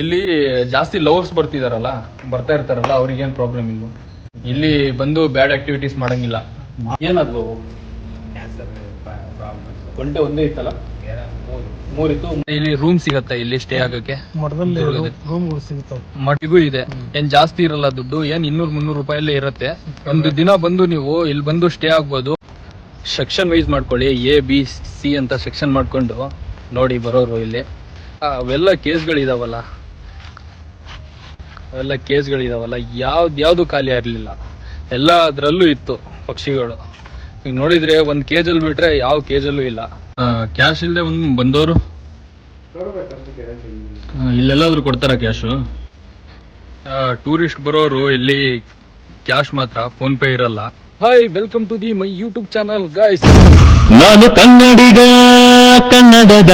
ಇಲ್ಲಿ ಜಾಸ್ತಿ ಲವರ್ಸ್ ಬರ್ತಿದಾರಲ್ಲ ಬರ್ತಾ ಇರ್ತಾರಲ್ಲ ಅವ್ರಿಗೇನ್ ಪ್ರಾಬ್ಲಮ್ ಇಲ್ಲ. ಇಲ್ಲಿ ಬಂದು ಬ್ಯಾಡ್ ಆಕ್ಟಿವಿಟೀಸ್ ಮಾಡಂಗಿಲ್ಲ. ಏನದು ಒಂಟೆ ಒಂದೇ ಇತ್ತಲ್ಲ? ಮೂರಿತ್ತು. ಇಲ್ಲಿ ರೂಮ್ ಸಿಗತ್ತಾ ಇಲ್ಲಿ ಸ್ಟೇ ಆಗಕ್ಕೆ. ಮಠದಲ್ಲಿ. ರೂಮ್ಗಳು ಇದೆ. ಏನ್ ಜಾಸ್ತಿ ಇರಲ್ಲ ದುಡ್ಡು ಏನ್ ಇನ್ನೂರ್ ಮುನ್ನೂರು ರೂಪಾಯಲ್ಲೇ ಇರುತ್ತೆ. ಒಂದು ದಿನ ಬಂದು ನೀವು ಇಲ್ಲಿ ಬಂದು ಸ್ಟೇ ಆಗ್ಬೋದು. ಸೆಕ್ಷನ್ ವೈಸ್ ಮಾಡ್ಕೊಳ್ಳಿ ಎ ಬಿ ಸಿ ಅಂತ ಸೆಕ್ಷನ್ ಮಾಡ್ಕೊಂಡು ನೋಡಿ ಬರೋರು ಇಲ್ಲಿ. ಅವೆಲ್ಲ ಕೇಸ್ಗಳಿದಾವಲ್ಲ ಅವೆಲ್ಲ ಕೇಸ್ಗಳಿದಾವಲ್ಲ ಯಾವ್ದು ಯಾವುದು ಖಾಲಿ ಇರಲಿಲ್ಲ. ಎಲ್ಲ ಅದರಲ್ಲೂ ಇತ್ತು ಪಕ್ಷಿಗಳು. ಈಗ ನೋಡಿದ್ರೆ ಒಂದ್ ಕೇಜಲ್ಲಿ ಬಿಟ್ರೆ ಯಾವ ಕೇಜಲ್ಲೂ ಇಲ್ಲ. ಕ್ಯಾಶ್ ಇಲ್ಲದೆ ಒಂದು ಬಂದವರು? ಇಲ್ಲೆಲ್ಲಾದ್ರೂ ಕೊಡ್ತಾರ ಕ್ಯಾಶು ಟೂರಿಸ್ಟ್ ಬರೋರು ಇಲ್ಲಿ ಕ್ಯಾಶ್ ಮಾತ್ರ ಫೋನ್ ಪೇ ಇರಲ್ಲ. Hi welcome to the my YouTube channel guys ನಾನು ಕನ್ನಡಿಗ, ಕನ್ನಡದ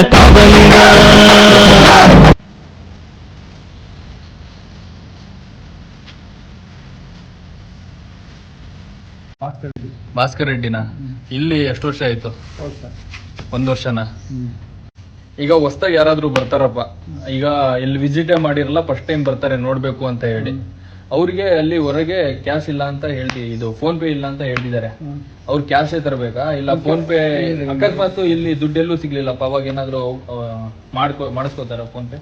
ಭಾಸ್ಕರ್ ರೆಡ್ಡಿನ? ಇಲ್ಲಿ ಎಷ್ಟು ವರ್ಷ ಆಯ್ತು? ಒಂದ್ ವರ್ಷನಾ? ಈಗ ಹೊಸ್ದಾಗಿ ಯಾರಾದ್ರೂ ಬರ್ತಾರಪ್ಪ. ಈಗ ಇಲ್ಲಿ ವಿಸಿಟೇ ಮಾಡಿರಲ್ಲ ಫಸ್ಟ್ ಟೈಮ್ ಬರ್ತಾರೆ ನೋಡ್ಬೇಕು ಅಂತ ಹೇಳಿ. ಅವ್ರಿಗೆ ಅಲ್ಲಿ ಹೊರಗೆ ಕ್ಯಾಶ್ ಇಲ್ಲ ಅಂತ ಹೇಳ್ತಿ ಇದು ಫೋನ್ ಪೇ ಇಲ್ಲ ಅಂತ ಹೇಳಿದ್ದಾರೆ ಅವ್ರು ಕ್ಯಾಶೇ ತರಬೇಕಾ? ಇಲ್ಲ ಫೋನ್ ಪೇ ಅಕಸ್ಮಾತ್ ಇಲ್ಲಿ ದುಡ್ಡೆಲ್ಲೂ ಸಿಗ್ಲಿಲ್ಲಪ್ಪ ಅವಾಗ ಏನಾದ್ರು ಮಾಡ್ಕೊ ಮಾಡಿಸ್ಕೋತಾರ ಫೋನ್ ಪೇ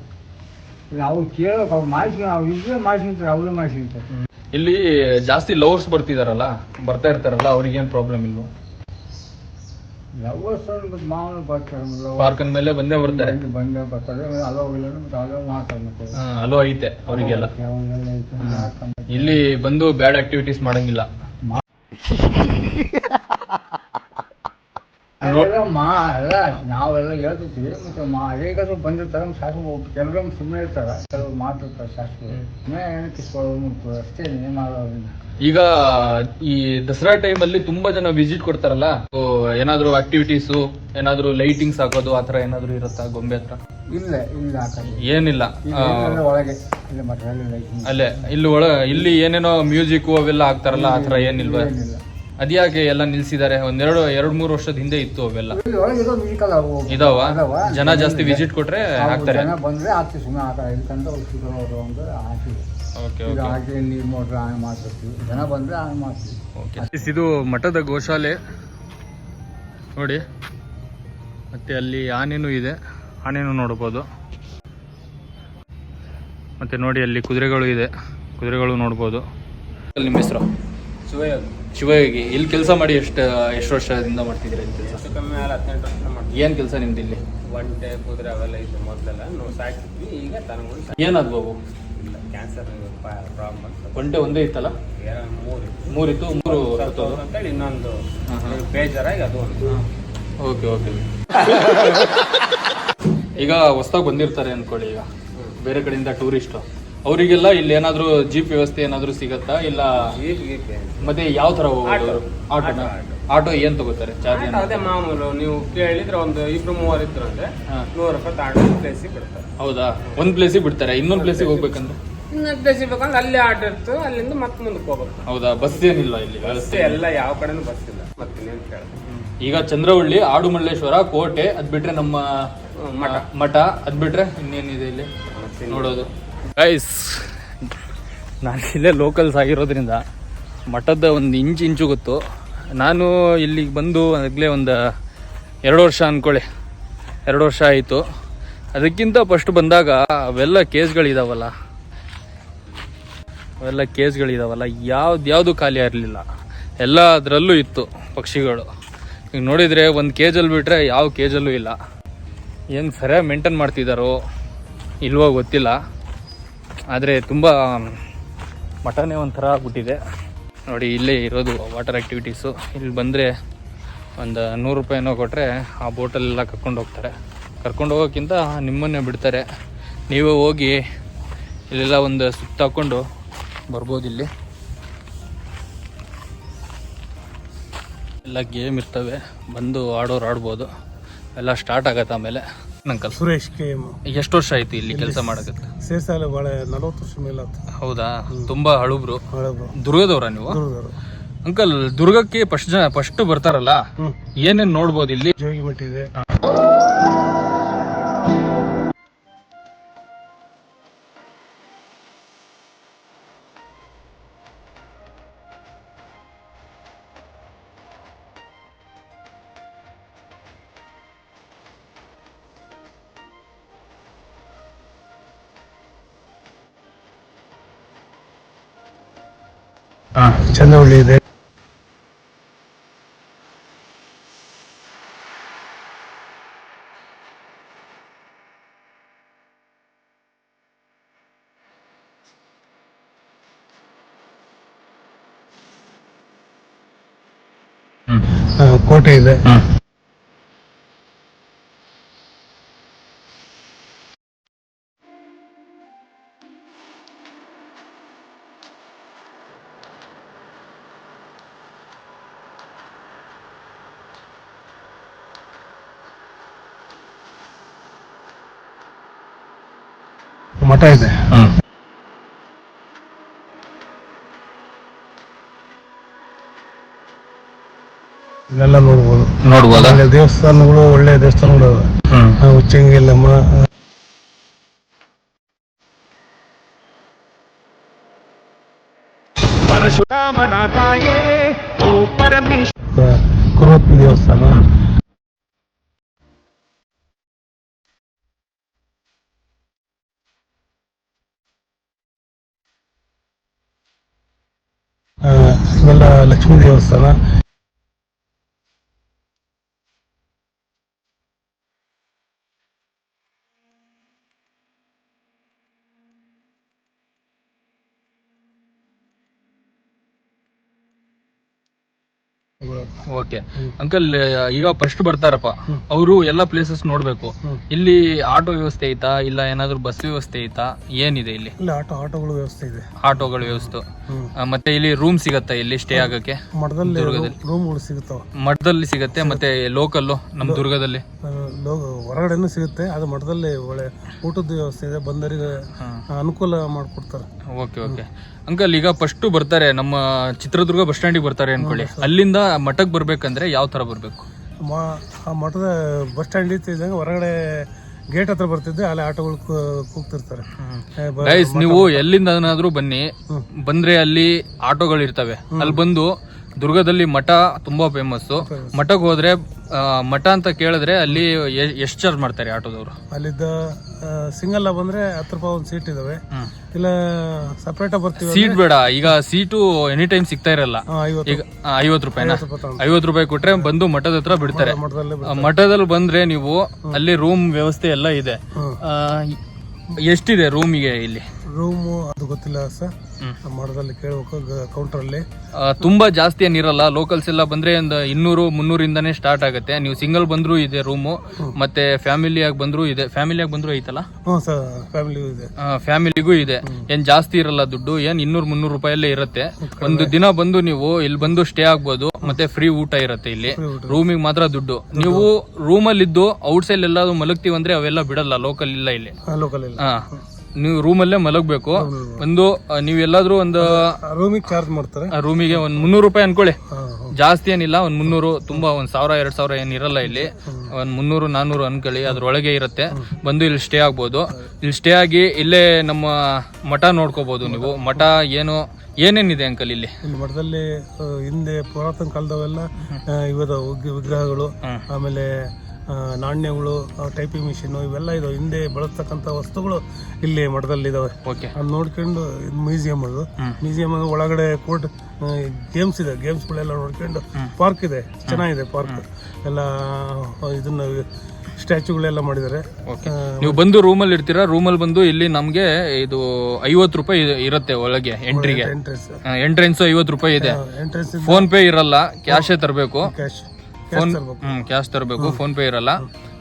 ನಾವು ಕೇಳೋ ಅವ್ರು ಮಾಡಿಸಿ ನಾವು ಇಲ್ಲೇ ಮಾಡಿಸ್ತಾರೆ ಅವರೇ ಮಾಡಿಸಿರ್ತಾರೆ ಇಲ್ಲಿ ಜಾಸ್ತಿ ಲವರ್ಸ್ ಬರ್ತಿದಾರಲ್ಲ ಬರ್ತಾ ಇರ್ತಾರಲ್ಲ ಅವ್ರಿಗೇನ್ ಪ್ರಾಬ್ಲಮ್ ಇಲ್ಲ ಲವರ್ಸ್ ಮತ್ತೆ ಮಾವನ ಬರ್ತಾರೆ ಪಾರ್ಕ್ ಮೇಲೆ ಬಂದೇ ಬರ್ತಾರೆ. ಬಂದೇ ಬರ್ತಾರೆ. ಅಲೋ ಇಲ್ಲ ಮತ್ತೆ ಅಲೋ ಮಾತಾಡ್ಬೇಕು ಹಾ, ಅಲೋ ಐತೆ ಅವರಿಗೆಲ್ಲ. ಐತೆ ಮಾಡ್ಕೊಂಡು ಇಲ್ಲಿ ಬಂದು ಬ್ಯಾಡ್ ಆಕ್ಟಿವಿಟೀಸ್ ಮಾಡಂಗಿಲ್ಲ. ಮಾ ಎಲ್ಲ ನಾವೆಲ್ಲ ಹೇಳ್ತಿದ್ವಿ ಮತ್ತೆ ಮಾ ಹೇಗಾದ್ರೂ ಬಂದಿರ್ತಾರೆ ಶಾಸಕರು ಕೆಲವೊಮ್ಮೆ ಸುಮ್ಮನೆ ಇರ್ತಾರೆ ಕೆಲವು ಮಾತಿರ್ತಾರೆ ಶಾಸಕರು. ಸುಮ್ಮನೆ ಏನಕ್ಕೆ ಇಸ್ಕೊಳ್ಳೋದು ಅಷ್ಟೇ ಏನ್ ಮಾಡೋದಿಲ್ಲ ಈಗ ಈ ದಸರಾ ಟೈಮ್ ಅಲ್ಲಿ ತುಂಬಾ ಜನ ವಿಸಿಟ್ ಕೊಡ್ತಾರಲ್ಲ? ಓ, ಏನಾದ್ರು ಆಕ್ಟಿವಿಟೀಸ್ ಏನಾದ್ರು ಲೈಟಿಂಗ್ಸ್ ಹಾಕೋದು ಆತರ ಏನಾದ್ರು ಇರುತ್ತಾ ಗೊಂಬೆ ಹತ್ರ? ಇಲ್ಲ ಇಲ್ಲ ಏನಿಲ್ಲ. ಆ, ಒಳಗೆ ಇಲ್ಲ ಅಲ್ಲೇ ಇಲ್ಲಿ ಒಳ ಇಲ್ಲಿ ಏನೇನೋ ಮ್ಯೂಸಿಕ್ ಅವೆಲ್ಲ ಹಾಕ್ತಾರಲ್ಲ ಆತರ ಏನಿಲ್ವಾ? ಏನಿಲ್ಲ. ಅದ್ಯಾಕೆ ಎಲ್ಲ ನಿಲ್ಸಿದ್ದಾರೆ. ಒಂದೆರಡು ಎರಡ್ ಮೂರು ವರ್ಷದ ಹಿಂದೆ ಇತ್ತು ಅವೆಲ್ಲ. ಇದಾವ. ಜನ ಜಾಸ್ತಿ ವಿಸಿಟ್ ಕೊಟ್ರೆ ಹಾಕ್ತಾರೆ. ಜನ ಬಂದ್ರೆ ಹಾಕ್ತೀವಿ ಸುಮ್ಮನೆ ಓಕೆ ಹಾಕಿ ನೀರು ಮೋಟ್ರ್ ಆನ್ ಮಾಡ್ತಿರ್ತೀವಿ ಜನ ಬಂದ್ರೆ ಆನ್ ಮಾಡ್ತೀವಿ. ಓಕೆ. ಇದು ಮಠದ ಗೋಶಾಲೆ. ನೋಡಿ. ಮತ್ತೆ ಅಲ್ಲಿ ಆನೆನೂ ಇದೆ. ಆನೆನೂ ನೋಡ್ಬೋದು. ಮತ್ತೆ ನೋಡಿ ಅಲ್ಲಿ ಕುದುರೆಗಳು ಇದೆ. ಕುದುರೆಗಳು ನೋಡ್ಬೋದು. ಅಲ್ಲಿ ನಿಮ್ಮ ಹೆಸರು? ಶಿವಯೋಗಿ ಇಲ್ಲಿ ಕೆಲಸ ಮಾಡಿ ಎಷ್ಟು ಎಷ್ಟು ವರ್ಷದಿಂದ ಮಾಡ್ತಿದ್ದೀರಾ ಇಲ್ಲಿ ಕೆಲಸ? ಕಮ್ಮಿ ಆದ್ರೆ ಹದಿನೆಂಟು ವರ್ಷ ಮಾಡ್ತೀವಿ. ಏನು ಕೆಲಸ ನಿಮ್ದು ಇಲ್ಲಿ? ಒಂಟೆ ಕುದುರೆ ಅವೆಲ್ಲ ಇತ್ತು ಮೊದಲೆಲ್ಲ. ನಾವು ಸಾಕಿದ್ವಿ ಈಗ ಅವು? ಇಲ್ಲ ಕ್ಯಾನ್ಸರ್ ಪ್ರಾಬ್ಲಮ್ ಒಂಟೆ ಒಂದೇ ಇತ್ತಲ್ಲ? ಎರಡು ಮೂರು ಇತ್ತು. ಮೂರಿತ್ತು ಮೂರು ಸತ್ತೋದು ಅಂತೇಳಿ ಇನ್ನೊಂದು ಹಾ, ಹಾ. ಬೇಜಾರಾಗಿ ಅದು ಒಂದು. ಓಕೆ ಓಕೆ ಈಗ ಹೊಸ್ದಾಗಿ ಬಂದಿರ್ತಾರೆ ಅನ್ಕೊಳ್ಳಿ ಈಗ. ಬೇರೆ ಕಡೆಯಿಂದ ಟೂರಿಸ್ಟ್ ಅವರಿಗೆಲ್ಲ ಇಲ್ಲಿ ಏನಾದ್ರು ಜೀಪ್ ವ್ಯವಸ್ಥೆ ಏನಾದರೂ ಸಿಗತ್ತಾ? ಇಲ್ಲ ಏನು. ಮತ್ತೆ ಯಾವ ತರ ಹೋಗೋದು? ಆಟೋ. ಆಟೋನ? ಆಟೋ, ಏನು ಏನ್ ತಗೋತಾರೆ? ಚಾರ್ಜ್ ಅದೇ ಮಾಮೂಲು. ನೀವು ಕೇಳಿದ್ರೆ ಒಂದು ಇಬ್ರು ಮೂವರು ಇದ್ರು ಅಂದ್ರೆ. ನೂರು ರೂಪಾಯಿ ಆಟೋ ಪ್ಲೇಸಿಗೆ ಬಿಡ್ತಾರೆ. ಹೌದಾ? ಒಂದ್ ಪ್ಲೇಸಿಗೆ ಬಿಡ್ತಾರೆ. ಇನ್ನೊಂದ್ ಪ್ಲೇಸಿಗೆ ಹೋಗ್ಬೇಕಂದ್ರೆ? ಇನ್ನೊಂದು ಪ್ಲೇಸಿಗೆ ಬೇಕಂದ್ರೆ ಅಲ್ಲೇ ಆಟೋ ಇರ್ತು ಅಲ್ಲಿಂದ ಮತ್ತೆ ಮುಂದಕ್ಕೆ ಹೋಗ್ಬೇಕು. ಹೌದಾ? ಬಸ್ ಏನಿಲ್ಲ ಇಲ್ಲಿ ಬಸ್ ವ್ಯವಸ್ಥೆ ಎಲ್ಲ ಯಾವ ಕಡೆನೂ ಬಸ್ ಇಲ್ಲ. ಮತ್ತೆ ಕೇಳ ಈಗ ಚಂದ್ರವಳ್ಳಿ ಆಡುಮಲ್ಲೇಶ್ವರ ಕೋಟೆ ಅದ್ ಬಿಟ್ರೆ ನಮ್ಮ ಮಠ. ಮಠ. ಅದ್ ಬಿಟ್ರೆ ಇನ್ನೇನಿದೆ ಇಲ್ಲಿ? ನೋಡೋದು. ಗೈಸ್ ನಾನು ಇಲ್ಲೇ ಲೋಕಲ್ಸ್ ಆಗಿರೋದ್ರಿಂದ ಮಠದ ಒಂದು ಇಂಚು ಇಂಚು ಗೊತ್ತು. ನಾನು ಇಲ್ಲಿಗೆ ಬಂದು ಆಗಲೇ ಒಂದು ಎರಡು ವರ್ಷ ಅಂದ್ಕೊಳ್ಳಿ ಎರಡು ವರ್ಷ ಆಯಿತು. ಅದಕ್ಕಿಂತ ಫಸ್ಟ್ ಬಂದಾಗ ಅವೆಲ್ಲ ಕೇಸ್ಗಳಿದಾವಲ್ಲ. ಅವೆಲ್ಲ ಕೇಸ್ಗಳಿದಾವಲ್ಲ. ಯಾವ್ದು ಯಾವುದು ಖಾಲಿ ಇರಲಿಲ್ಲ. ಎಲ್ಲ ಅದರಲ್ಲೂ ಇತ್ತು ಪಕ್ಷಿಗಳು. ಈಗ ನೋಡಿದರೆ ಒಂದು ಕೇಜಲ್ಲಿ ಬಿಟ್ಟರೆ ಯಾವ ಕೇಜಲ್ಲೂ ಇಲ್ಲ. ಏನು ಸರಿಯಾಗಿ ಮೇಂಟೈನ್ ಮಾಡ್ತಿದ್ದಾರೋ ಇಲ್ವೋ ಗೊತ್ತಿಲ್ಲ. ಆದರೆ ತುಂಬ ಮಠನೇ ಒಂಥರ ಆಗ್ಬಿಟ್ಟಿದೆ. ನೋಡಿ, ಇಲ್ಲೇ ಇರೋದು ವಾಟರ್ ಆ್ಯಕ್ಟಿವಿಟೀಸು ಇಲ್ಲಿ ಬಂದರೆ ಒಂದು ನೂರು ರೂಪಾಯಿನೋ ಕೊಟ್ಟರೆ ಆ ಬೋಟಲ್ಲೆಲ್ಲ ಕರ್ಕೊಂಡು ಹೋಗ್ತಾರೆ. ಕರ್ಕೊಂಡು ಹೋಗೋಕ್ಕಿಂತ ನಿಮ್ಮನ್ನೇ ಬಿಡ್ತಾರೆ. ನೀವೇ ಹೋಗಿ ಇಲ್ಲೆಲ್ಲ ಒಂದು ಸುತ್ತ ಹಾಕ್ಕೊಂಡು ಬರ್ಬೋದು ಇಲ್ಲಿ. ಎಲ್ಲ ಗೇಮ್ ಇರ್ತವೆ. ಬಂದು ಆಡೋರು ಆಡ್ಬೋದು. ಎಲ್ಲ ಸ್ಟಾರ್ಟ್ ಆಗತ್ತೆ ಆಮೇಲೆ. ನಂಕಲ್ ಸುರೇಶ್ ಕೆ ಎಷ್ಟು ವರ್ಷ ಆಯ್ತು ಇಲ್ಲಿ ಕೆಲಸ ಮಾಡಕತ್ತೆ? ಸೇರ್ಸಾಲ ಬಹಳ ನಲವತ್ತು ವರ್ಷ ಮೇಲೆ ಆತು. ಹೌದಾ? ತುಂಬಾ ಹಳುಬ್ರು. ಹಳಬ್ರು. ದುರ್ಗದವ್ರ ನೀವು? ದುರ್ಗದವರು ಅಂಕಲ್ ದುರ್ಗಕ್ಕೆ ಫಸ್ಟ್ ಜನ ಫಸ್ಟ್ ಬರ್ತಾರಲ್ಲ? ಏನೇನು ನೋಡ್ಬೋದು ಇಲ್ಲಿ? ಜೋಗಿಮಟ್ಟಿದೆ. ಇದೆ ಚಂದ್ರವಳ್ಳಿ ಇದೆ ಆ, ಕೋಟೆ ಮಠ ಇದೆ. ಇಲ್ಲೆಲ್ಲ ನೋಡ್ಬೋದು. ನೋಡ್ಬೋದಾ? ಒಳ್ಳೆ ದೇವಸ್ಥಾನಗಳು ಒಳ್ಳೆ ದೇವಸ್ಥಾನಗಳು ಅದಾವೆ. ಹ್ಮ್. ಆ, ಉಚ್ಚಂಗಿಲ್ಲಮ್ಮ ಆ, ಆ, ಕುರುವತ್ತಿ ದೇವಸ್ಥಾನ ಆ, ಇವೆಲ್ಲ ಲಕ್ಷ್ಮೀ ದೇವಸ್ಥಾನ ಓಕೆ. ಅಂಕಲ್ ಈಗ ಫಸ್ಟ್ ಬರ್ತಾರಪ್ಪ. ಅವರು ಎಲ್ಲ ಪ್ಲೇಸಸ್ ನೋಡ್ಬೇಕು. ಇಲ್ಲಿ ಆಟೋ ವ್ಯವಸ್ಥೆ ಐತಾ? ಇಲ್ಲ ಏನಾದ್ರು ಬಸ್ ವ್ಯವಸ್ಥೆ ಐತಾ? ಏನಿದೆ ಇಲ್ಲಿ? ಇಲ್ಲ ಆಟೋ ಆಟೋಗಳ ವ್ಯವಸ್ಥೆ ಇದೆ. ಆಟೋಗಳ ವ್ಯವಸ್ಥೆ. ಆ, ಮತ್ತೆ ಇಲ್ಲಿ ರೂಮ್ ಸಿಗತ್ತಾ ಇಲ್ಲಿ ಸ್ಟೇ ಆಗಕ್ಕೆ? ಮಠದಲ್ಲಿ ರೂಮ್ಗಳು ಸಿಗುತ್ತವೆ. ಮಠದಲ್ಲಿ ಸಿಗತ್ತೆ ಮತ್ತೆ ಲೋಕಲ್ಲು ನಮ್ಮ ದುರ್ಗದಲ್ಲಿ? ಹೊರಗಡೆನೂ ಸಿಗುತ್ತೆ ಅದು ಮಠದಲ್ಲಿ ಒಳ್ಳೆ ಊಟದ ವ್ಯವಸ್ಥೆ ಇದೆ ಬಂದರಿಗೆ ಅನುಕೂಲ ಮಾಡಿಕೊಡ್ತಾರೆ. Okay okay. ಅಂಕಲ್ ಈಗ ಫಸ್ಟ್ ಬರ್ತಾರೆ ನಮ್ಮ ಚಿತ್ರದುರ್ಗ ಬಸ್ ಸ್ಟ್ಯಾಂಡಿಗೆ ಬರ್ತಾರೆ ಅನ್ಕೊಳ್ಳಿ. ಅಲ್ಲಿಂದ ಮಠಕ್ಕೆ ಬರಬೇಕಂದ್ರೆ ಯಾವ ತರ ಬರಬೇಕು? ಮ- ಆ ಮಠದ ಬಸ್ ಸ್ಟ್ಯಾಂಡ್ ಇದ್ದಂಗೆ ಹೊರಗಡೆ ಗೇಟ್ ಹತ್ರ ಬರ್ತಿದ್ದೆ ಅಲ್ಲಿ ಆಟೋಗಳು ಕೂ- ಕೂಗ್ತಿರ್ತಾರೆ. ಏ, ಬ- ಗೈಸ್ ನೀವು ಎಲ್ಲಿಂದನಾದರೂ ಬನ್ನಿ ಬಂದ್ರೆ ಅಲ್ಲಿ ಆಟೋಗಳು ಇರ್ತವೆ ಅಲ್ಲಿ ಬಂದು ದುರ್ಗದಲ್ಲಿ ಮಠ ತುಂಬಾ ಫೇಮಸ್ ಮಠಕ್ಕೆ ಹೋದ್ರೆ ಮಠ ಅಂತ ಕೇಳಿದ್ರೆ ಅಲ್ಲಿ ಎಷ್ಟು ಚಾರ್ಜ್ ಮಾಡ್ತಾರೆ ಆಟೋದವರು? ಅಲ್ಲಿದ್ದ ಸಿಂಗಲ್ ಬಂದ್ರೆ ಹತ್ತು ರೂಪಾಯಿ ಒಂದು ಸೀಟ್ ಇದಾವೆ. ಇಲ್ಲ ಸಪ್ರೇಟ್ ಬರ್ತೀವಿ ಸೀಟ್ ಬೇಡ ಈಗ ಸೀಟು ಎನಿ ಟೈಮ್ ಸಿಗ್ತಾ ಇರಲ್ಲ. ಐವತ್ತು ಈಗ ಐವತ್ತು ರೂಪಾಯಿನ? ರೂಪಾಯಿ ಐವತ್ತು ರೂಪಾಯಿ ಕೊಟ್ರೆ ಬಂದು ಮಠದ ಹತ್ರ ಬಿಡ್ತಾರೆ. ಮಠದಲ್ಲಿ ಬಂದ್ರೆ ನೀವು ಅಲ್ಲಿ ರೂಮ್ ವ್ಯವಸ್ಥೆ ಎಲ್ಲ ಇದೆ. ಎಷ್ಟಿದೆ ರೂಮಿಗೆ ಇಲ್ಲಿ? ರೂಮು ಅದು ಗೊತ್ತಿಲ್ಲ ಸರ್. ಮಾಡೋದಲ್ಲಿ ಕೇಳಬೇಕು ಕೌಂಟ್ರಲ್ಲಿ ತುಂಬಾ ಜಾಸ್ತಿ ಏನಿರಲ್ಲ ಲೋಕಲ್ಸ್ ಎಲ್ಲ ಬಂದ್ರೆ ಒಂದು ಇನ್ನೂರು ಮುನ್ನೂರಿಂದಾನೇ ಸ್ಟಾರ್ಟ್ ಆಗುತ್ತೆ. ನೀವು ಸಿಂಗಲ್ ಬಂದ್ರು ಇದೆ ರೂಮು ಮತ್ತೆ ಫ್ಯಾಮಿಲಿ ಆಗಿ ಬಂದ್ರು ಇದೆ. ಫ್ಯಾಮಿಲಿ ಆಗಿ ಬಂದ್ರು ಐತಲ್ಲ? ಹ್ಞೂ ಸರ್ ಫ್ಯಾಮಿಲಿ ಇದೆ. ಫ್ಯಾಮಿಲಿಗೂ ಇದೆ. ಏನ್ ಜಾಸ್ತಿ ಇರಲ್ಲ ದುಡ್ಡು ಏನ್ ಇನ್ನೂರು ಮುನ್ನೂರು ರೂಪಾಯಲ್ಲೇ ಇರುತ್ತೆ. ಒಂದು ದಿನ ಬಂದು ನೀವು ಇಲ್ಲಿ ಬಂದು ಸ್ಟೇ ಆಗ್ಬೋದು ಮತ್ತೆ ಫ್ರೀ ಊಟ ಇರುತ್ತೆ ಇಲ್ಲಿ. ರೂಮಿಗೆ ಮಾತ್ರ ದುಡ್ಡು. ನೀವು ರೂಮಲ್ಲಿ ಇದ್ದು ಔಟ್ ಸೈಡ್ ಎಲ್ಲಾದ್ರು ಮಲಗ್ತೀವಿ ಅಂದ್ರೆ ಅವೆಲ್ಲ ಬಿಡಲ್ಲ ಲೋಕಲ್ ಇಲ್ಲ ಇಲ್ಲಿ. ಲೋಕಲ್ ಇಲ್ಲ. ಹಾ. ನೀವು ರೂಮಲ್ಲೇ ಮಲಗಬೇಕು. ಒಂದು ನೀವು ಎಲ್ಲಾದ್ರೂ ಒಂದು ರೂಮಿಗೆ ಚಾರ್ಜ್ ಮಾಡ್ತಾರೆ. ರೂಮಿಗೆ ಒಂದ್ ಮುನ್ನೂರು ರೂಪಾಯಿ ಅನ್ಕೊಳ್ಳಿ. ಜಾಸ್ತಿ ಏನಿಲ್ಲ ಒಂದ್ ಮುನ್ನೂರು ತುಂಬಾ ಒಂದ್ ಸಾವಿರ ಎರಡು ಸಾವಿರ ಏನಿರಲ್ಲ ಇಲ್ಲಿ. ಒಂದ್ ಮುನ್ನೂರು ನಾನೂರು ಅನ್ಕೊಳ್ಳಿ ಅದ್ರೊಳಗೆ ಇರುತ್ತೆ. ಬಂದು ಇಲ್ಲಿ ಸ್ಟೇ ಆಗ್ಬೋದು. ಇಲ್ಲಿ ಸ್ಟೇ ಆಗಿ ಇಲ್ಲೇ ನಮ್ಮ ಮಠ ನೋಡ್ಕೋಬಹುದು ನೀವು. ಮಠ ಏನು ಏನೇನಿದೆ ಅಂಕಲ್ ಇಲ್ಲಿ? ಇಲ್ಲಿ ಮಠದಲ್ಲಿ ಹಿಂದೆ ಪುರಾತನ ಕಾಲದವೆಲ್ಲ ಇವರ ವಿಗ್ರಹಗಳು ಆಮೇಲೆ ನಾಣ್ಯಗಳು ಟೈಪಿಂಗ್ ಮಿಷಿನ್ ಇವೆಲ್ಲ ಇದಾವೆ. ಹಿಂದೆ ಬಳಸ್ತಕ್ಕಂಥ ವಸ್ತುಗಳು ಇಲ್ಲಿ ಮಠದಲ್ಲಿದ್ದಾವೆ ಓಕೆ. ಅದು ನೋಡ್ಕೊಂಡು ಮ್ಯೂಸಿಯಂ ಅದು. ಮ್ಯೂಸಿಯಂ ಒಳಗಡೆ ಕೋರ್ಟ್ ಗೇಮ್ಸ್ ಇದೆ. ಗೇಮ್ಸ್ಗಳೆಲ್ಲ ನೋಡ್ಕೊಂಡು ಪಾರ್ಕ್ ಇದೆ. ಚೆನ್ನಾಗಿದೆ ಪಾರ್ಕ್ ಎಲ್ಲ ಇದನ್ನ ಸ್ಟ್ಯಾಚುಗಳೆಲ್ಲ ಮಾಡಿದ್ದಾರೆ. ನೀವು ಬಂದು ರೂಮಲ್ಲಿ ಇರ್ತೀರಾ? ರೂಮಲ್ಲಿ ಬಂದು ಇಲ್ಲಿ ನಮಗೆ ಇದು ಐವತ್ತು ರೂಪಾಯಿ ಇರುತ್ತೆ ಒಳಗೆ ಎಂಟ್ರಿಗೆ ಎಂಟ್ರೆನ್ಸ್ ಎಂಟ್ರೆನ್ಸ್ ಐವತ್ತು ರೂಪಾಯಿ ಇದೆ. ಫೋನ್ ಪೇ ಇರಲ್ಲ ಕ್ಯಾಶೇ ತರಬೇಕು. ಕ್ಯಾಶ್ ಫೋನ್ ಕ್ಯಾಶ್ ತರಬೇಕು. ಫೋನ್ ಪೇ ಇರಲ್ಲ.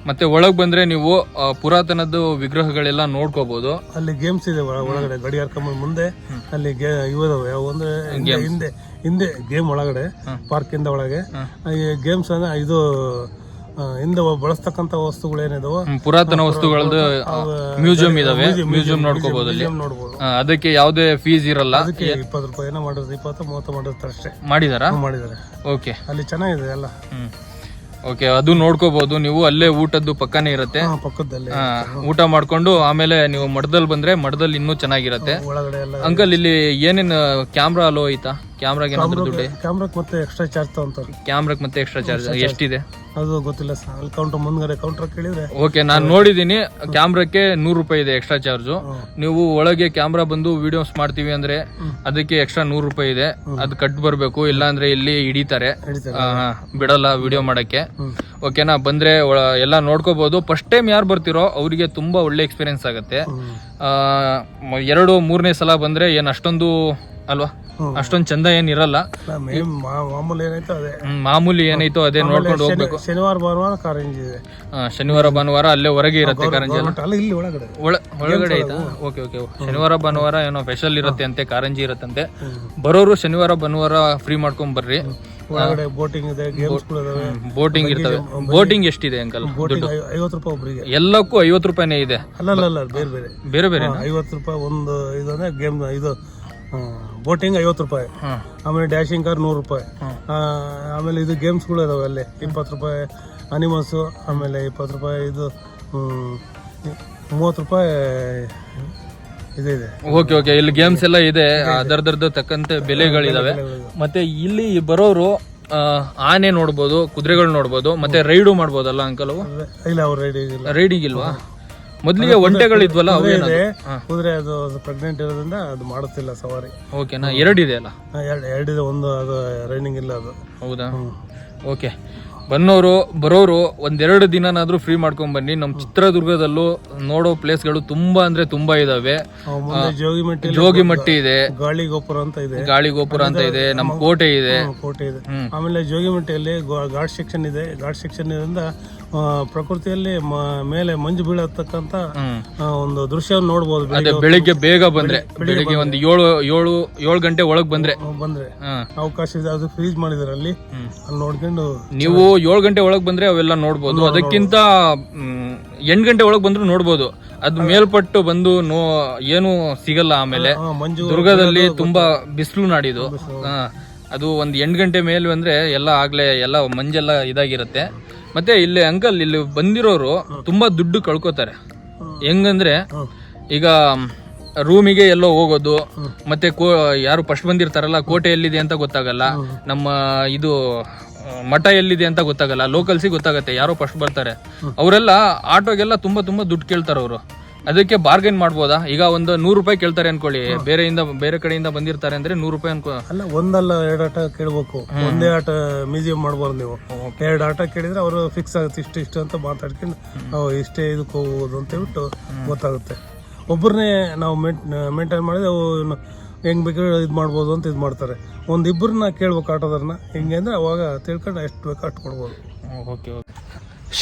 ಮತ್ತೆ ಒಳಗ್ ಬಂದ್ರೆ ನೀವು ಪುರಾತನದ್ದು ವಿಗ್ರಹಗಳೆಲ್ಲ ನೋಡ್ಕೋಬಹುದು ಅಲ್ಲಿ ಗೇಮ್ಸ್ ಇದೆ ಒಳ- ಒಳಗಡೆ ಗಡಿಯಾರ ಮುಂದೆ. ಅಲ್ಲಿ ಗೇ ಇವದವೆ ಯಾವ ಅಂದ್ರೆ ಹಿಂದೆ ಹಿಂದೆ ಗೇಮ್ ಒಳಗಡೆ ಪಾರ್ಕ್ ಇಂದ ಒಳಗೆ. ಗೇಮ್ಸ್ ಅಂದ್ರೆ ಇದು ಹಿಂದೆ ಬಳಸ್ತಕ್ಕಂತ ವಸ್ತುಗಳು ಏನಿದಾವೋ ಪುರಾತನ ವಸ್ತುಗಳದ್ದು ಮ್ಯೂಸಿಯಂ ಇದಾವೆ. ಮ್ಯೂಸಿಯಂ ನೋಡ್ಕೋಬಹುದು ಅಲ್ಲಿ. ನೋಡ್ಬೋದು. ಅದಕ್ಕೆ ಯಾವುದೇ ಫೀಸ್ ಇರಲ್ಲ. ಅದಕ್ಕೆ ಇಪ್ಪತ್ತು ರೂಪಾಯಿ ಏನೋ ಮಾಡಿದ್ರೆ ಇಪ್ಪತ್ತು ಮೂವತ್ತು ಮಾಡಿರ್ತಾರೆ ಅಷ್ಟೇ. ಮಾಡಿದಾರಾ? ಮಾಡಿದಾರೆ ಓಕೆ. ಅಲ್ಲಿ ಚೆನ್ನಾಗಿದೆ ಎಲ್ಲ. ಓಕೆ ಅದು ನೋಡ್ಕೋಬಹುದು ನೀವು ಅಲ್ಲೇ ಊಟದ್ದು ಪಕ್ಕನೇ ಇರುತ್ತೆ. ಪಕ್ಕದಲ್ಲಿ ಊಟ ಮಾಡ್ಕೊಂಡು ಆಮೇಲೆ ನೀವು ಮಠದಲ್ಲಿ ಬಂದ್ರೆ ಮಠದಲ್ಲಿ ಇನ್ನೂ ಚೆನ್ನಾಗಿರತ್ತೆ. ಅಂಕಲ್ ಇಲ್ಲಿ ಏನೇನು ಕ್ಯಾಮ್ರಾ ಅಲೋ ಐತಾ? ಕ್ಯಾಮ್ರಾಗೆ ಏನಾದ್ರು ದುಡ್ಡು? ಕ್ಯಾಮ್ರಾಕ್ ಮತ್ತೆ ಎಕ್ಸ್ಟ್ರಾ ಚಾರ್ಜ್ ತಗೊಂತಾರೆ. ಕ್ಯಾಮ್ರಾಕ್ ಮತ್ತೆ ಎಕ್ಸ್ಟ್ರಾ ಚಾರ್ಜ್ ಎಷ್ಟಿದೆ? ಅದು ಗೊತ್ತಿಲ್ಲ ಸರ್ ಅಲ್ಲಿ ಕೌಂಟರ್ ಮುಂದ್ಗಡೆ ಕೌಂಟರ್ ಕೇಳಿದ್ರೆ ಓಕೆ ನಾನು ನೋಡಿದ್ದೀನಿ ಕ್ಯಾಮ್ರಾಕ್ಕೆ ನೂರು ರೂಪಾಯಿ ಇದೆ ಎಕ್ಸ್ಟ್ರಾ ಚಾರ್ಜು ನೀವು ಒಳಗೆ ಕ್ಯಾಮ್ರಾ ಬಂದು ವಿಡಿಯೋಸ್ ಮಾಡ್ತೀವಿ ಅಂದ್ರೆ ಅದಕ್ಕೆ ಎಕ್ಸ್ಟ್ರಾ ನೂರು ರೂಪಾಯಿ ಇದೆ. ಅದು ಕಟ್ ಬರಬೇಕು ಇಲ್ಲಾಂದ್ರೆ ಇಲ್ಲಿ ಹಿಡಿತಾರೆ. ಬಿಡಲ್ಲ ವಿಡಿಯೋ ಮಾಡಕ್ಕೆ. ಓಕೆನಾ ಬಂದ್ರೆ ಎಲ್ಲ ನೋಡ್ಕೋಬಹುದು ಫಸ್ಟ್ ಟೈಮ್ ಯಾರು ಬರ್ತಿರೋ ಅವರಿಗೆ ತುಂಬಾ ಒಳ್ಳೆ ಎಕ್ಸ್ಪೀರಿಯನ್ಸ್ ಆಗುತ್ತೆ. ಎರಡು ಮೂರನೇ ಸಲ ಬಂದ್ರೆ ಏನು ಅಷ್ಟೊಂದು ಅಲ್ವಾ? ಅಷ್ಟೊಂದು ಚಂದ ಏನಿರಲ್ಲ. ಮಾಮೂಲಿ ಏನಾಯ್ತು ಅದೇ. ಮಾಮೂಲಿ ಏನೈತೋ ಅದೇ ನೋಡ್ಕೊಂಡು ಹೋಗ್ಬೇಕು. ಶನಿವಾರ ಭಾನುವಾರ ಕಾರಂಜಿ ಇದೆ. ಶನಿವಾರ ಭಾನುವಾರ ಅಲ್ಲೇ ಹೊರಗೆ ಇರುತ್ತೆ ಕಾರಂಜಿ ಇಲ್ಲಿ ಒಳಗಡೆ. ಒಳ ಒಳಗಡೆ ಆಯ್ತಾ ಓಕೆ ಓಕೆ ಶನಿವಾರ ಭಾನುವಾರ ಏನೋ ಸ್ಪೆಷಲ್ ಇರುತ್ತೆ ಅಂತೆ ಕಾರಂಜಿ ಇರತ್ತಂತೆ. ಬರೋರು ಶನಿವಾರ ಭಾನುವಾರ ಫ್ರೀ ಮಾಡ್ಕೊಂಡ್ ಬರ್ರಿ. ಬೋಟಿಂಗ್ ಇದೆ ಇರ್ತವೆ. ಬೋಟಿಂಗ್ ಎಷ್ಟಿದೆ ಅಂಕಲ್ ದುಡ್ಡು? ಐವತ್ತು ರೂಪಾಯಿ ಒಬ್ರಿಗೆ. ಎಲ್ಲಕ್ಕೂ ಐವತ್ತು ರೂಪಾಯಿನೇ ಇದೆ. ಅಲ್ಲ ಬೇರೆ ಬೇರೆ. ಬೇರೆ ಬೇರೆ ಐವತ್ತು ರೂಪಾಯಿ ಒಂದು ಇದನ್ನ ಗೇಮ್ ಇದು ಬೋಟಿಂಗ್ ಐವತ್ತು ರೂಪಾಯಿ. ಆಮೇಲೆ ಡ್ಯಾಶಿಂಗ್ ಕಾರ್ ನೂರು ರೂಪಾಯಿ. ಆಮೇಲೆ ಇದು ಗೇಮ್ಸ್ಗಳು ಇದಾವೆ ಅಲ್ಲಿ. ಇಪ್ಪತ್ತು ರೂಪಾಯಿ ಅನಿಮಲ್ಸು ಆಮೇಲೆ ಇಪ್ಪತ್ತು ರೂಪಾಯಿ ಇದು ಮೂವತ್ತು ರೂಪಾಯಿ ಓಕೆ ಓಕೆ ಇಲ್ಲಿ ಗೇಮ್ಸ್ ಎಲ್ಲ ಇದೆ. ಅದರದ್ರದ್ದು ತಕ್ಕಂತೆ ಬೆಲೆಗಳಿದಾವೆ. ಮತ್ತೆ ಇಲ್ಲಿ ಬರೋರು ಆನೆ ನೋಡ್ಬೋದು ಕುದುರೆಗಳು ನೋಡ್ಬೋದು ಮತ್ತೆ ರೈಡು ಮಾಡ್ಬೋದಲ್ಲ ಅಂಕಲ್ ಇಲ್ಲ ರೈಡಿಂಗ್ ಇಲ್ವಾ ಮೊದ್ಲಿಗೆ ಒಂಟೆಗಳಿದ್ವಲ್ಲ ಅವು ಇದೆ. ಕುದುರೆ ಅದು ಪ್ರೆಗ್ನೆಂಟ್ ಇರೋದ್ರಿಂದ ಅದು ಮಾಡುತ್ತಿಲ್ಲ ಸವಾರಿ. ಓಕೆನಾ ಎರಡಿದೆ ಅಲ್ಲ? ಎರಡು ಎರಡಿದೆ ಒಂದು ಅದು ರೈನಿಂಗ್ ಇಲ್ಲ ಅದು. ಹೌದಾ? ಓಕೆ ಬನ್ನೋರು ಬರೋರು ಒಂದೆರಡು ದಿನನಾದ್ರೂ ಫ್ರೀ ಮಾಡ್ಕೊಂಡ್ ಬನ್ನಿ. ನಮ್ಮ ಚಿತ್ರದುರ್ಗದಲ್ಲೂ ನೋಡೋ ಪ್ಲೇಸ್ಗಳು ತುಂಬಾ ಅಂದ್ರೆ ತುಂಬಾ ಇದಾವೆ. ಜೋಗಿಮಟ್ಟಿ ಜೋಗಿಮಟ್ಟಿ ಇದೆ. ಗಾಳಿ ಗೋಪುರ ಅಂತ ಇದೆ. ಗಾಳಿ ಗೋಪುರ ಅಂತ ಇದೆ. ನಮ್ಮ ಕೋಟೆ ಇದೆ. ಕೋಟೆ ಇದೆ. ಆಮೇಲೆ ಜೋಗಿಮಟ್ಟಿಯಲ್ಲಿ ಘಾಟ್ ಸೆಕ್ಷನ್ ಇದೆ. ಘಾಟ್ ಸೆಕ್ಷನ್ ಇಂದ ಪ್ರಕೃತಿಯಲ್ಲಿ ಮೇಲೆ ಮಂಜು ಬೀಳತಕ್ಕಂತ ಒಂದು ದೃಶ್ಯ ನೋಡಬಹುದು ಅದೇ ಬೆಳಿಗ್ಗೆ ಬೇಗ ಬಂದ್ರೆ. ಬೆಳಿಗ್ಗೆ ಒಂದು ಏಳು ಏಳು ಏಳು ಗಂಟೆ ಒಳಗ್ ಬಂದ್ರೆ. ಬಂದ್ರೆ. ಅವಕಾಶ ಇದೆ. ಅದು ಫ್ರೀಜ್ ಮಾಡಿದಾರೆ ಅಲ್ಲಿ ನೋಡ್ಕೊಂಡು ನೀವು ಏಳು ಗಂಟೆ ಒಳಗೆ ಬಂದ್ರೆ ಅವೆಲ್ಲ ನೋಡ್ಬೋದು. ಅದಕ್ಕಿಂತ ಎಂಟು ಗಂಟೆ ಒಳಗೆ ಬಂದ್ರು ನೋಡ್ಬೋದು. ಅದು ಮೇಲ್ಪಟ್ಟು ಬಂದು ನೋ ಏನು ಸಿಗಲ್ಲ ಆಮೇಲೆ. ದುರ್ಗದಲ್ಲಿ ತುಂಬಾ ಬಿಸಿಲು ನಾಡಿದು. ಹಾ, ಅದು ಒಂದು ಎಂಟು ಗಂಟೆ ಮೇಲೆ ಅಂದ್ರೆ ಎಲ್ಲ ಆಗ್ಲೇ ಎಲ್ಲ ಮಂಜೆಲ್ಲ ಇದಾಗಿರುತ್ತೆ. ಮತ್ತೆ ಇಲ್ಲಿ ಅಂಕಲ್ ಇಲ್ಲಿ ಬಂದಿರೋರು ತುಂಬಾ ದುಡ್ಡು ಕಳ್ಕೊತಾರೆ. ಹೆಂಗಂದ್ರೆ ಈಗ ರೂಮಿಗೆ ಎಲ್ಲೋ ಹೋಗೋದು ಮತ್ತೆ ಕೋ ಯಾರು ಫಸ್ಟ್ ಬಂದಿರ್ತಾರಲ್ಲ ಕೋಟೆ ಎಲ್ಲಿದೆ ಅಂತ ಗೊತ್ತಾಗಲ್ಲ. ನಮ್ಮ ಇದು ಮಠ ಎಲ್ಲಿದೆ ಅಂತ ಗೊತ್ತಾಗಲ್ಲ ಲೋಕಲ್ಸಿಗೆ ಗೊತ್ತಾಗತ್ತೆ ಯಾರೋ ಫಸ್ಟ್ ಬರ್ತಾರೆ. ಅವರೆಲ್ಲ ಆಟೋಗೆಲ್ಲ ತುಂಬಾ ತುಂಬಾ ದುಡ್ಡು ಕೇಳ್ತಾರೆ ಅವರು. ಅದಕ್ಕೆ ಬಾರ್ಗೇನ್ ಮಾಡ್ಬೋದಾ? ಈಗ ಒಂದು ನೂರು ರೂಪಾಯಿ ಕೇಳ್ತಾರೆ ಅನ್ಕೊಳ್ಳಿ. ಬೇರೆಯಿಂದ ಬೇರೆ ಕಡೆಯಿಂದ ಬಂದಿರ್ತಾರೆ ಅಂದ್ರೆ ನೂರು ರೂಪಾಯಿ ಅನ್ಕೋ ಅಲ್ಲ ಒಂದಲ್ಲ ಎರಡು ಆಟ ಕೇಳ್ಬೇಕು. ಒಂದೇ ಆಟ ಮ್ಯೂಸಿಯಂ ಮಾಡ್ಬಾರ್ದು ನೀವು. ಎರಡು ಆಟ ಕೇಳಿದ್ರೆ ಅವರು ಫಿಕ್ಸ್ ಆಗುತ್ತೆ ಇಷ್ಟು ಇಷ್ಟು ಅಂತ ಮಾತಾಡ್ಕೊಂಡು ನಾವು ಇಷ್ಟೇ ಇದಕ್ಕೆ ಹೋಗ್ಬೋದು ಅಂತ ಹೇಳ್ಬಿಟ್ಟು ಗೊತ್ತಾಗುತ್ತೆ. ಒಬ್ಬರನ್ನೇ ನಾವು ಮೇಂಟೈನ್ ಮಾಡಿದ್ರೆ ಹೆಂಗ್ ಬೇಕಾದ್ರೆ ಇದು ಮಾಡ್ಬೋದು ಅಂತ ಇದು ಮಾಡ್ತಾರೆ. ಒಂದ್ ಇಬ್ಬರನ್ನ ಕೇಳ್ಬೇಕು ಆಟೋದವ್ರನ್ನ. ಹೆಂಗೆ ಅಂದರೆ ಅವಾಗ ತಿಳ್ಕೊಂಡು ಎಷ್ಟು ಬೇಕು ಅಷ್ಟು ಕೊಡ್ಬೋದು. ಓಕೆ ಓಕೆ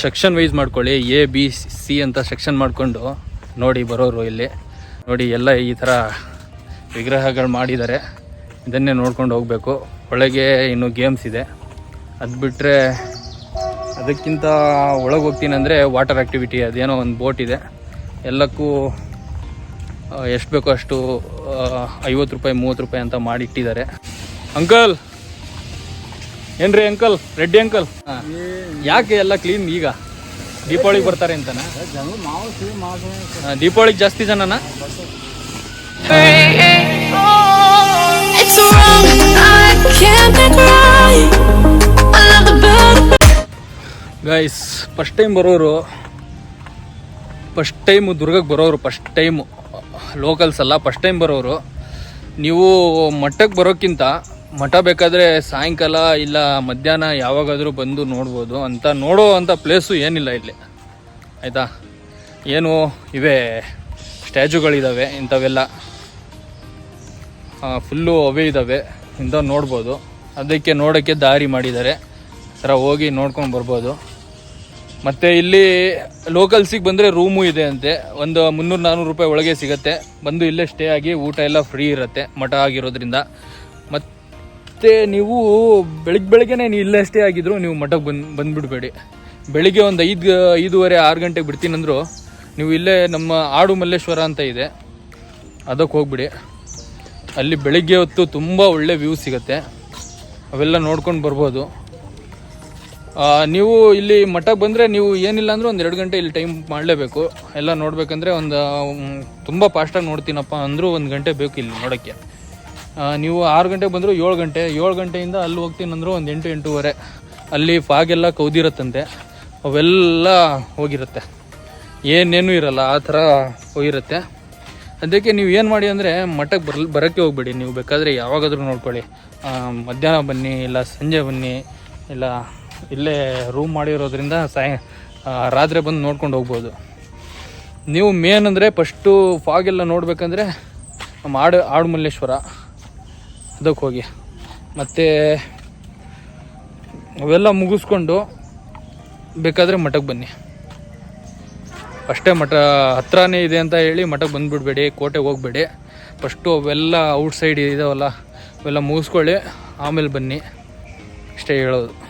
ಸೆಕ್ಷನ್ ವೈಸ್ ಮಾಡ್ಕೊಳ್ಳಿ. ಎ ಬಿ ಸಿ ಅಂತ ಸೆಕ್ಷನ್ ಮಾಡಿಕೊಂಡು ನೋಡಿ ಬರೋರು ಇಲ್ಲಿ. ನೋಡಿ ಎಲ್ಲ ಈ ಥರ ವಿಗ್ರಹಗಳು ಮಾಡಿದ್ದಾರೆ. ಇದನ್ನೇ ನೋಡ್ಕೊಂಡು ಹೋಗಬೇಕು. ಒಳಗೆ ಇನ್ನು ಗೇಮ್ಸ್ ಇದೆ. ಅದು ಬಿಟ್ಟರೆ ಅದಕ್ಕಿಂತ ಒಳಗೆ ಹೋಗ್ತೀನಿ ಅಂದರೆ ವಾಟರ್ ಆ್ಯಕ್ಟಿವಿಟಿ ಅದೇನೋ ಒಂದು ಬೋಟ್ ಇದೆ. ಎಲ್ಲಕ್ಕೂ ಎಷ್ಟು ಬೇಕೋ ಅಷ್ಟು ಐವತ್ತು ರೂಪಾಯಿ ಮೂವತ್ತು ರೂಪಾಯಿ ಅಂತ ಮಾಡಿ ಇಟ್ಟಿದ್ದಾರೆ ಅಂಕಲ್! ಏನ್ರಿ ಅಂಕಲ್? ರೆಡ್ಡಿ ಅಂಕಲ್? ಯಾಕೆ ಎಲ್ಲ ಕ್ಲೀನ್ ಈಗ? ದೀಪಾವಳಿಗೆ ಬರ್ತಾರೆ ಅಂತಾನೆ? ದೀಪಾವಳಿಗೆ ಜಾಸ್ತಿ ಜನ It's wrong, I can't think right. Another better guys first time ಬರೋರು ಫಸ್ಟ್ ಟೈಮು ದುರ್ಗಕ್ಕೆ ಬರೋರು ಫಸ್ಟ್ ಟೈಮು ಲೋಕಲ್ಸ್ ಅಲ್ಲ ಫಸ್ಟ್ ಟೈಮ್ ಬರೋರು. ನೀವು ಮಠಕ್ಕೆ ಬರೋಕ್ಕಿಂತ ಮಠ ಬೇಕಾದರೆ ಸಾಯಂಕಾಲ ಇಲ್ಲ ಮಧ್ಯಾಹ್ನ ಯಾವಾಗಾದರೂ ಬಂದು ನೋಡ್ಬೋದು ಅಂತ ನೋಡೋ ಅಂಥ ಪ್ಲೇಸು ಏನಿಲ್ಲ ಇಲ್ಲಿ. ಆಯಿತಾ? ಏನು ಇವೆ ಸ್ಟ್ಯಾಚುಗಳಿದ್ದಾವೆ ಇಂಥವೆಲ್ಲ. ಫುಲ್ಲು ಅವೆ ಇದ್ದಾವೆ ಇಂಥವ್ ನೋಡ್ಬೋದು. ಅದಕ್ಕೆ ನೋಡೋಕ್ಕೆ ದಾರಿ ಮಾಡಿದ್ದಾರೆ. ಥರ ಹೋಗಿ ನೋಡ್ಕೊಂಡು ಬರ್ಬೋದು. ಮತ್ತು ಇಲ್ಲಿ ಲೋಕಲ್ಸಿಗೆ ಬಂದರೆ ರೂಮು ಇದೆ ಅಂತೆ. ಒಂದು ಮುನ್ನೂರು ನಾನ್ನೂರು ರೂಪಾಯಿ ಒಳಗೆ ಸಿಗುತ್ತೆ. ಬಂದು ಇಲ್ಲೇ ಸ್ಟೇ ಆಗಿ ಊಟ ಎಲ್ಲ ಫ್ರೀ ಇರುತ್ತೆ, ಮಠ ಆಗಿರೋದ್ರಿಂದ. ಮತ್ತು ನೀವು ಬೆಳಿಗ್ಗೆ ಬೆಳಗ್ಗೆನೇ ನೀವು ಇಲ್ಲೇ ಸ್ಟೇ ಆಗಿದ್ರು, ನೀವು ಮಠಕ್ಕೆ ಬಂದು, ಬಂದುಬಿಡ್ಬೇಡಿ. ಬೆಳಿಗ್ಗೆ ಒಂದು ಐದು ಐದೂವರೆ, ಆರು ಗಂಟೆಗೆ ಬಿಡ್ತೀನಂದ್ರು ನೀವು ಇಲ್ಲೇ ನಮ್ಮ ಆಡು ಮಲ್ಲೇಶ್ವರ ಅಂತ ಇದೆ. ಅದಕ್ಕೆ ಹೋಗ್ಬಿಡಿ. ಅಲ್ಲಿ ಬೆಳಿಗ್ಗೆ ಹೊತ್ತು ತುಂಬ ಒಳ್ಳೆ ವ್ಯೂ ಸಿಗುತ್ತೆ. ಅವೆಲ್ಲ ನೋಡ್ಕೊಂಡು ಬರ್ಬೋದು. ನೀವು ಇಲ್ಲಿ ಮಠಕ್ಕೆ ಬಂದರೆ ನೀವು ಏನಿಲ್ಲ ಅಂದರೆ ಒಂದು ಎರಡು ಗಂಟೆ ಇಲ್ಲಿ ಟೈಮ್ ಮಾಡಲೇಬೇಕು. ಎಲ್ಲ ನೋಡಬೇಕಂದ್ರೆ ಒಂದು ತುಂಬ ಫಾಸ್ಟಾಗಿ ನೋಡ್ತೀನಪ್ಪ ಅಂದರೂ ಒಂದು ಗಂಟೆ ಬೇಕು ಇಲ್ಲಿ ನೋಡೋಕ್ಕೆ. ನೀವು ಆರು ಗಂಟೆಗೆ ಬಂದರೂ ಏಳು ಗಂಟೆ, ಏಳು ಗಂಟೆಯಿಂದ ಅಲ್ಲಿ ಹೋಗ್ತೀನಿ ಅಂದರೂ ಒಂದು ಎಂಟು, ಎಂಟೂವರೆ. ಅಲ್ಲಿ ಫಾಗೆಲ್ಲ ಕೌದಿರತ್ತಂತೆ. ಅವೆಲ್ಲ ಹೋಗಿರುತ್ತೆ. ಏನೇನೂ ಇರಲ್ಲ, ಆ ಥರ ಹೋಗಿರುತ್ತೆ. ಅದಕ್ಕೆ ನೀವು ಏನು ಮಾಡಿ ಅಂದರೆ ಮಠಕ್ಕೆ ಬರ್ ಬರೋಕ್ಕೆ ಹೋಗ್ಬೇಡಿ. ನೀವು ಬೇಕಾದರೆ ಯಾವಾಗಾದರೂ ನೋಡ್ಕೊಳ್ಳಿ. ಮಧ್ಯಾಹ್ನ ಬನ್ನಿ, ಇಲ್ಲ ಸಂಜೆ ಬನ್ನಿ, ಇಲ್ಲ ಇಲ್ಲೇ ರೂಮ್ ಮಾಡಿರೋದ್ರಿಂದ ಸಾಯ ರಾತ್ರಿ ಬಂದು ನೋಡ್ಕೊಂಡು ಹೋಗ್ಬೋದು. ನೀವು ಮೇನ್ ಅಂದರೆ ಫಸ್ಟು ಫಾಗೆಲ್ಲ ನೋಡಬೇಕಂದ್ರೆ ನಮ್ಮ ಆಡು, ಆಡುಮಲ್ಲೇಶ್ವರ. ಅದಕ್ಕೆ ಹೋಗಿ. ಮತ್ತು ಅವೆಲ್ಲ ಮುಗಿಸ್ಕೊಂಡು ಬೇಕಾದರೆ ಮಠಕ್ಕೆ ಬನ್ನಿ. ಅಷ್ಟೇ ಮಠ ಹತ್ರನೇ ಇದೆ ಅಂತ ಹೇಳಿ ಮಠಕ್ಕೆ ಬಂದುಬಿಡ್ಬೇಡಿ, ಕೋಟೆಗೆ ಹೋಗಬೇಡಿ. ಫಸ್ಟು ಅವೆಲ್ಲ ಔಟ್ಸೈಡ್ ಇದಾವಲ್ಲ, ಅವೆಲ್ಲ ಮುಗಿಸ್ಕೊಳ್ಳಿ, ಆಮೇಲೆ ಬನ್ನಿ. ಇಷ್ಟೇ ಹೇಳೋದು.